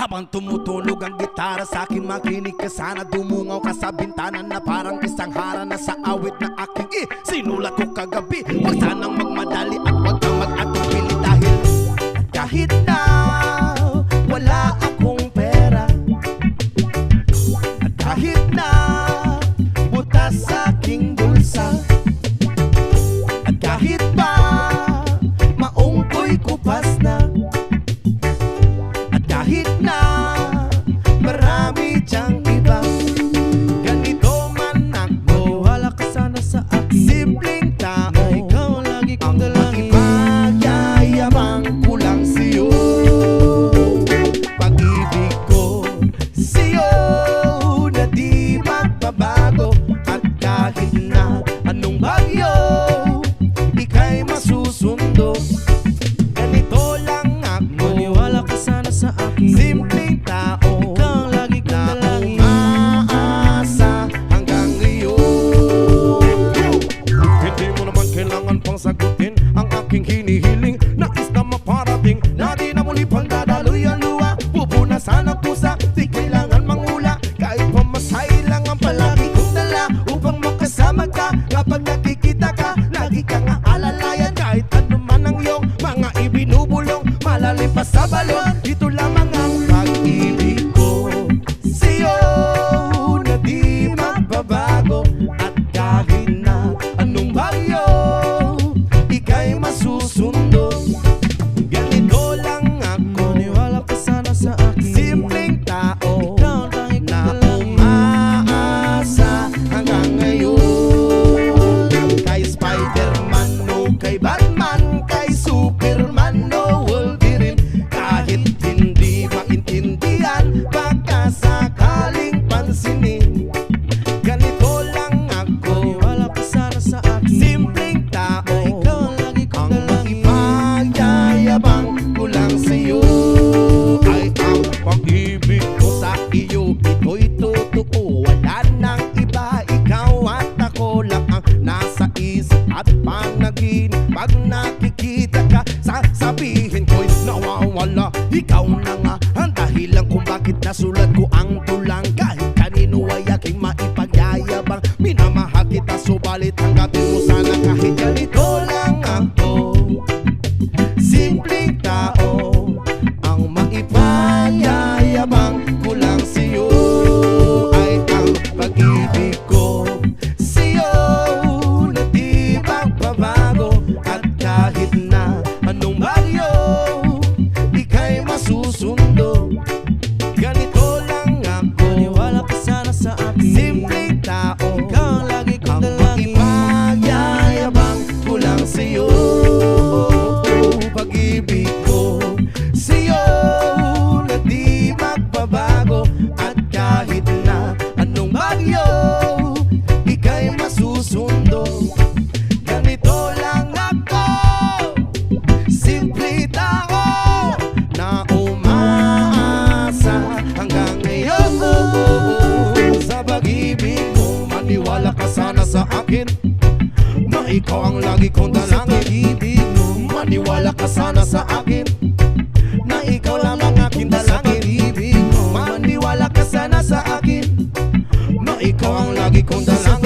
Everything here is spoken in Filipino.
Habang tumutunog ang gitara sa akin makinig ka. Sana Dumungaw ka sa bintana na parang isang hara na sa awit na aking i Sinulat ko kagabi. Huwag sanang magmadali kapag nakikita ka Lagi kang aalalayan. Kahit ano man ang iyong mga ibinubulong Malalim pa sa balon, ito Simpleng tao ikaw ang lagi kong ang dalangin ipagyayabang ko lang sa'yo. Ay ang pag-ibig ko sa iyo Ito'y totoo. Wala nang iba Ikaw at ako lang ang nasa isip. At panaginip Pag nakikita ka Sasabihin ko'y nawawala. Ikaw na nga ang dahilan kung bakit nasulat ko ang tulang sana Pag-ibig ko. Sa'yo kahit na anong bagyo Ika'y masusundo. Ganito lang ako. Simple na umaasa hanggang ngayon. Sa pag-ibig maniwala ka sana sa akin. Na ikaw ang lagi kong dalangin. mo Maniwala ka sana sa akin. Na ikaw lang ang aking dalangin. Maniwala ka sana sa akin. Na ikaw ang lagi kong dalangin